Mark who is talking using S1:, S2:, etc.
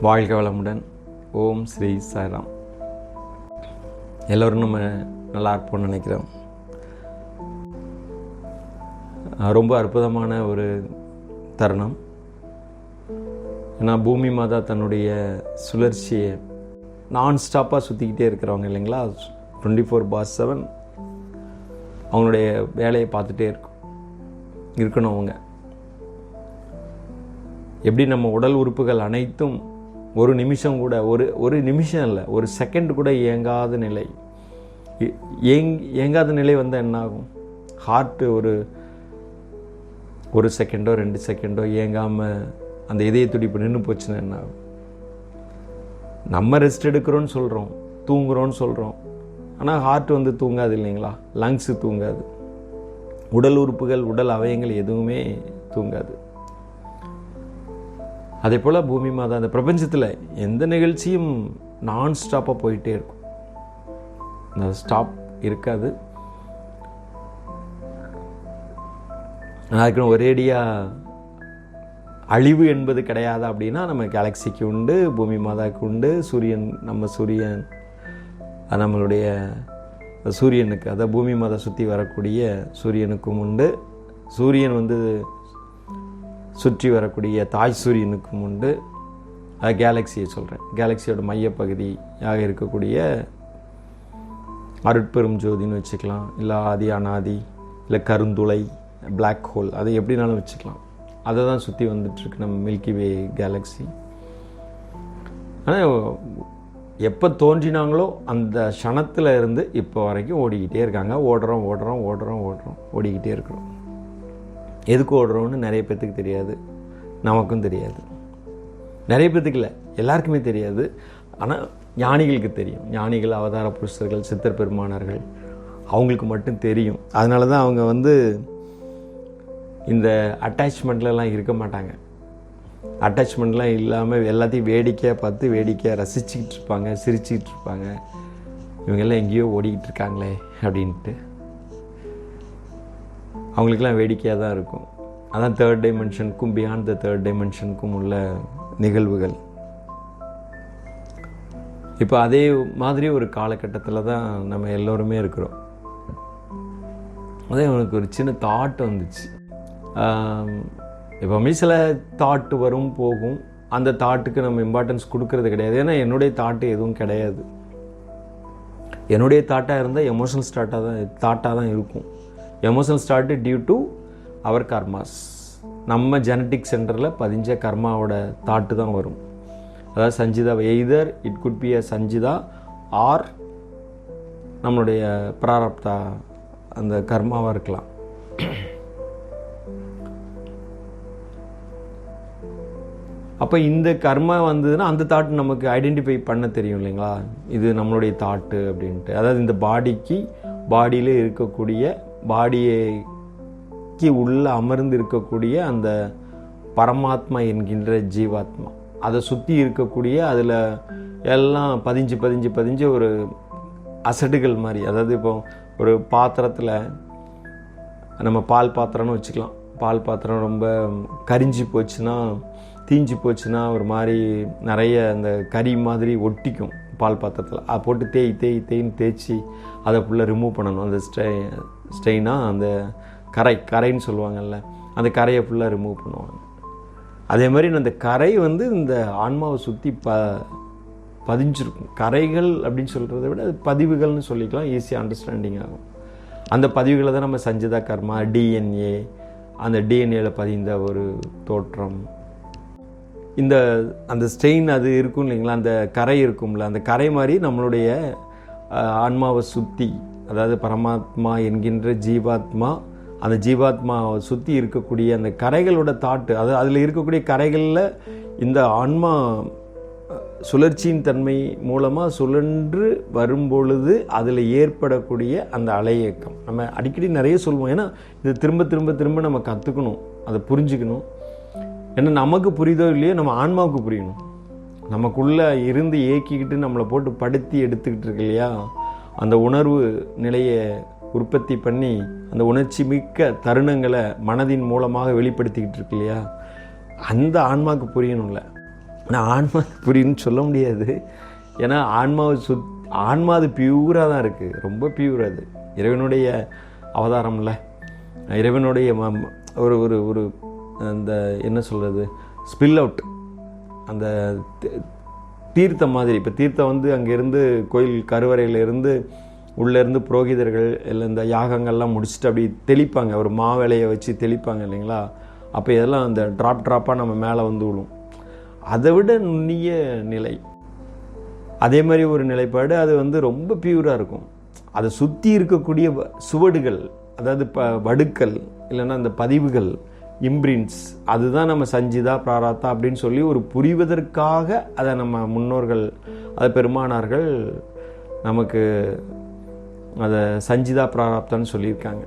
S1: வாழ்க வளமுடன். ஓம் ஸ்ரீ சாய்ராம். எல்லோரும் நம்ம நல்லா இருப்போம்னு நினைக்கிறோம். ரொம்ப அற்புதமான ஒரு தருணம். ஏன்னா பூமி மாதா தன்னுடைய சுழற்சியை நான் ஸ்டாப்பாக சுற்றிக்கிட்டே இருக்கிறவங்க இல்லைங்களா? டுவெண்ட்டி ஃபோர் பார் செவன் அவங்களுடைய வேலையை பார்த்துட்டே இருக்கும் இருக்கணும் அவங்க. எப்படி நம்ம உடல் உறுப்புகள் அனைத்தும் ஒரு நிமிஷம் கூட ஒரு ஒரு நிமிஷம் இல்லை ஒரு செகண்ட் கூட இயங்காத நிலை. ஏங் இயங்காத நிலை வந்தால் என்ன ஆகும் ஹார்ட்டு ஒரு ஒரு செகண்டோ ரெண்டு செகண்டோ இயங்காமல் அந்த இதய துடிப்பு நின்று போச்சுன்னா என்ன ஆகும் நம்ம ரெஸ்ட் எடுக்கிறோன்னு சொல்கிறோம் தூங்குறோன்னு சொல்கிறோம் ஆனால் ஹார்ட் வந்து தூங்காது இல்லைங்களா? லங்ஸு தூங்காது. உடல் உறுப்புகள் உடல் அவயங்கள் எதுவுமே தூங்காது. அதே போல் பூமி மாதா அந்த பிரபஞ்சத்தில் எந்த நிகழ்ச்சியும் நான் ஸ்டாப்பாக போயிட்டே இருக்கும். அந்த ஸ்டாப் இருக்காது. அதுக்குன்னு ஒரேடியாக அழிவு என்பது கிடையாது அப்படின்னா நம்ம கேலக்சிக்கு உண்டு பூமி மாதாவுக்கு உண்டு சூரியன் நம்ம சூரியன் நம்மளுடைய சூரியனுக்கு அதாவது பூமி மாதா சுற்றி வரக்கூடிய சூரியனுக்கும் உண்டு. சூரியன் வந்து சுற்றி வரக்கூடிய தாய் சூரியனுக்கும் உண்டு. கேலக்சியை சொல்கிறேன் கேலக்சியோட மையப்பகுதியாக இருக்கக்கூடிய அருட்பெரும் ஜோதின்னு வச்சுக்கலாம். இல்லை ஆதி அனாதி இல்லை கருந்துளை பிளாக் ஹோல் அதை எப்படினாலும் வச்சுக்கலாம். அதை தான் சுற்றி வந்துட்டுருக்கு நம்ம மில்கி வே கேலக்ஸி ஆனால் எப்போ தோன்றினாங்களோ அந்த க்ஷணத்தில் இருந்து இப்போ வரைக்கும் ஓடிக்கிட்டே இருக்காங்க. ஓடுறோம் ஓடுறோம் ஓடுறோம் ஓடுறோம் ஓடிக்கிட்டே இருக்கிறோம். எதுக்கு ஓடுறோம்னு நிறைய பேர்த்துக்கு தெரியாது. நமக்கும் தெரியாது. நிறைய பேர்த்துக்கு இல்லை. எல்லாருக்குமே தெரியாது. ஆனால் ஞானிகளுக்கு தெரியும். ஞானிகள் அவதார புருஷர்கள் சித்தர் பெருமானார்கள் அவங்களுக்கு மட்டும் தெரியும். அதனால தான் அவங்க வந்து இந்த அட்டாச்மெண்ட்லலாம் இருக்க மாட்டாங்க. அட்டாச்மெண்ட்லாம் இல்லாமல் எல்லாத்தையும் வேடிக்கையாக பார்த்து வேடிக்கையாக ரசிச்சுக்கிட்டு இருப்பாங்க சிரிச்சுக்கிட்டு இருப்பாங்க. இவங்கெல்லாம் எங்கேயோ ஓடிக்கிட்டு இருக்காங்களே அப்படின்ட்டு. அவங்களுக்கெல்லாம் வேடிக்கையாக தான் இருக்கும். அதான் தேர்ட் டைமென்ஷனுக்கும் பியாண்ட் த தேர்ட் டைமென்ஷனுக்கும் உள்ள நிகழ்வுகள். இப்போ அதே மாதிரி ஒரு காலகட்டத்தில் தான் நம்ம எல்லோருமே இருக்கிறோம். அதே எனக்கு ஒரு சின்ன தாட் வந்துச்சு. ஆம், எப்பவுமே சில தாட் வரும் போகும். அந்த தாட்டுக்கு நம்ம இம்பார்ட்டன்ஸ் கொடுக்கறது கிடையாது. ஏன்னா என்னுடைய தாட்டு எதுவும் கிடையாது. என்னுடைய தாட்டாக இருந்தால் எமோஷனல் ஸ்டார்ட்டாக தான் தாட்டாக தான் இருக்கும். Emotion start due to our karmas நம்ம ஜெனட்டிக் சென்டரில் பதிஞ்ச கர்மாவோட தாட்டு தான் வரும். அதாவது sanchita either it could be a sanchita or நம்மளுடைய பிராரப்தா அந்த கர்மாவாக இருக்கலாம். அப்போ இந்த கர்மா வந்ததுன்னா அந்த தாட் நமக்கு ஐடென்டிஃபை பண்ண தெரியும் இல்லைங்களா? இது நம்மளுடைய தாட்டு அப்படின்ட்டு. அதாவது இந்த பாடிக்கு பாடியில் இருக்கக்கூடிய பாடியைக்கு உள்ளே அமர்ந்து இருக்கக்கூடிய அந்த பரமாத்மா என்கின்ற ஜீவாத்மா. அதை சுற்றி இருக்கக்கூடிய அதில் எல்லாம் பதிஞ்சு பதிஞ்சு பதிஞ்சு ஒரு அசடுகள் மாதிரி. அதாவது இப்போ ஒரு பாத்திரத்தில் நம்ம பால் பாத்திரம்னு வச்சுக்கலாம். பால் பாத்திரம் ரொம்ப கரிஞ்சு போச்சுன்னா தீஞ்சு போச்சுன்னா ஒரு மாதிரி நிறைய அந்த கறி மாதிரி ஒட்டிக்கும். பால் பாத்திரத்தில். அதை போட்டு தேய் தேய் தேய்ன்னு தேய்ச்சி அதை ஃபுல்லாக ரிமூவ் பண்ணணும். அந்த ஸ்டெ ஸ்டெயினாக அந்த கரை கரைன்னு சொல்லுவாங்கல்ல அந்த கரையை ஃபுல்லாக ரிமூவ் பண்ணுவாங்க. அதே மாதிரி அந்த கரை வந்து இந்த ஆன்மாவை சுற்றி ப பதிஞ்சிருக்கும். கரைகள் அப்படின்னு சொல்கிறத விட அது பதிவுகள்னு சொல்லிக்கலாம். ஈஸியாக அண்டர்ஸ்டாண்டிங் ஆகும். அந்த பதிவுகளை தான் நம்ம சஞ்சிதா கர்மா டிஎன்ஏ அந்த டிஎன்ஏல பதிந்த ஒரு தோற்றம் இந்த அந்த ஸ்டெயின் அது இருக்கும் இல்லைங்களா? அந்த கரை இருக்கும்ல அந்த கரை மாதிரி நம்மளுடைய ஆன்மாவை சுற்றி அதாவது பரமாத்மா என்கின்ற ஜீவாத்மா அந்த ஜீவாத்மாவை சுற்றி இருக்கக்கூடிய அந்த கரைகளோட தாட்டு அது அதில் இருக்கக்கூடிய கரைகளில் இந்த ஆன்மா சுழற்சியின் தன்மை மூலமாக சுழன்று வரும்பொழுது அதில் ஏற்படக்கூடிய அந்த அலையக்கம். நம்ம அடிக்கடி நிறைய சொல்லுவோம் ஏன்னா இது திரும்ப திரும்ப திரும்ப நம்ம கற்றுக்கணும் அதை புரிஞ்சுக்கணும். ஏன்னா நமக்கு புரியுதோ இல்லையோ நம்ம ஆன்மாவுக்கு புரியணும். நமக்குள்ளே இருந்து ஏக்கிக்கிட்டு நம்மளை போட்டு படுத்தி எடுத்துக்கிட்டு இருக்கு இல்லையா? அந்த உணர்வு நிலையை உற்பத்தி பண்ணி அந்த உணர்ச்சி மிக்க தருணங்களை மனதின் மூலமாக வெளிப்படுத்திக்கிட்டு இருக்கு இல்லையா? அந்த ஆன்மாவுக்கு புரியணும்ல. ஆனால் ஆன்மா புரியுன்னு சொல்ல முடியாது. ஏன்னா ஆன்மாவை சுத் ஆன்மா அது பியூராக தான் இருக்குது ரொம்ப பியூர் அது. இறைவனுடைய அவதாரம்ல. இறைவனுடைய ம- ஒரு ஒரு ஒரு அந்த என்ன சொல்கிறது ஸ்பில் அவுட் அந்த தீர்த்தம் மாதிரி. இப்போ தீர்த்தம் வந்து அங்கேருந்து கோயில் கருவறையிலேருந்து உள்ளேருந்து புரோகிதர்கள் இல்லை இந்த யாகங்கள்லாம் முடிச்சுட்டு அப்படி தெளிப்பாங்க. ஒரு மாவேலையை வச்சு தெளிப்பாங்க இல்லைங்களா? அப்போ இதெல்லாம் அந்த ட்ராப் ட்ராப்பாக நம்ம மேலே வந்து விழும். அதை விட நுண்ணிய நிலை. அதே மாதிரி ஒரு நிலைப்பாடு அது வந்து ரொம்ப பியூராக இருக்கும். அதை சுற்றி இருக்கக்கூடிய வ- சுவடுகள் அதாவது ப வடுக்கள் இல்லைன்னா அந்த பதிவுகள் இம்ப்ரின்ஸ் அதுதான் நம்ம சஞ்சிதா பிராராத்தா அப்படின்னு சொல்லி ஒரு புரிவதற்காக அதை நம்ம முன்னோர்கள் அதை பெருமானார்கள் நமக்கு அதை சஞ்சிதா பிராராப்தான்னு சொல்லியிருக்காங்க.